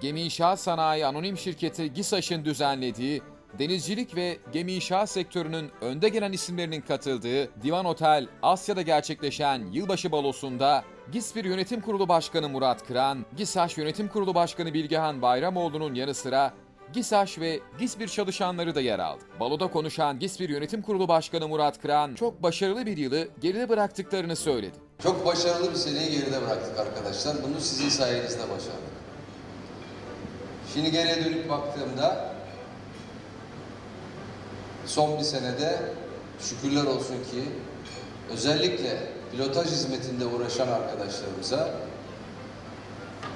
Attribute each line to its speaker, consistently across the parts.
Speaker 1: Gemi İnşaat Sanayi Anonim Şirketi GİSAŞ'ın düzenlediği denizcilik ve gemi inşaat sektörünün önde gelen isimlerinin katıldığı Divan Otel Asya'da gerçekleşen yılbaşı balosunda GİSPİR Yönetim Kurulu Başkanı Murat Kıran, GİSAŞ Yönetim Kurulu Başkanı Bilgehan Bayramoğlu'nun yanı sıra GİSAŞ ve GİSPİR çalışanları da yer aldı. Baloda konuşan GİSPİR Yönetim Kurulu Başkanı Murat Kıran, çok başarılı bir yılı geride bıraktıklarını söyledi.
Speaker 2: Çok başarılı bir seneyi geride bıraktık arkadaşlar. Bunu sizin sayenizde başardık. Şimdi geriye dönüp baktığımda son bir senede şükürler olsun ki özellikle pilotaj hizmetinde uğraşan arkadaşlarımıza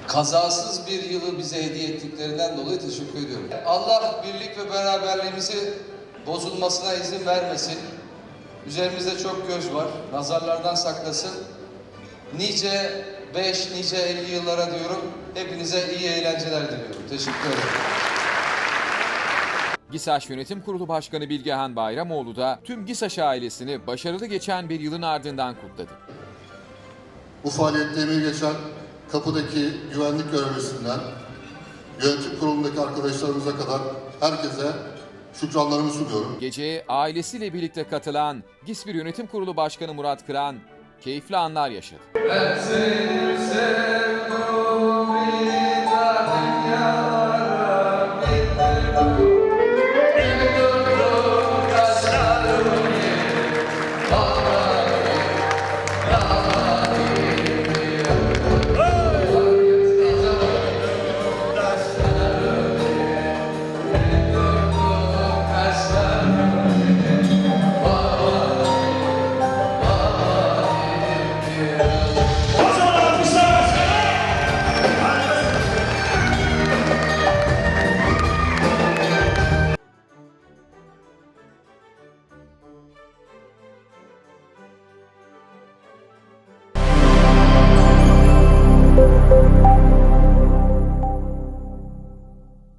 Speaker 2: kazasız bir yılı bize hediye ettiklerinden dolayı teşekkür ediyorum. Allah birlik ve beraberliğimizi bozulmasına izin vermesin. Üzerimizde çok göz var. Nazarlardan saklasın. Nice 5, nice 50 yıllara diyorum. Hepinize iyi eğlenceler diliyorum. Teşekkür ederim.
Speaker 1: GİSAŞ Yönetim Kurulu Başkanı Bilgehan Bayramoğlu da tüm GİSAŞ ailesini başarılı geçen bir yılın ardından kutladı.
Speaker 3: Bu faaliyette emeği geçen kapıdaki güvenlik görevlisinden yönetim kurulundaki arkadaşlarımıza kadar herkese şükranlarımı sunuyorum.
Speaker 1: Geceye ailesiyle birlikte katılan GİSPİR Yönetim Kurulu Başkanı Murat Kıran keyifli anlar yaşadı.
Speaker 2: Ben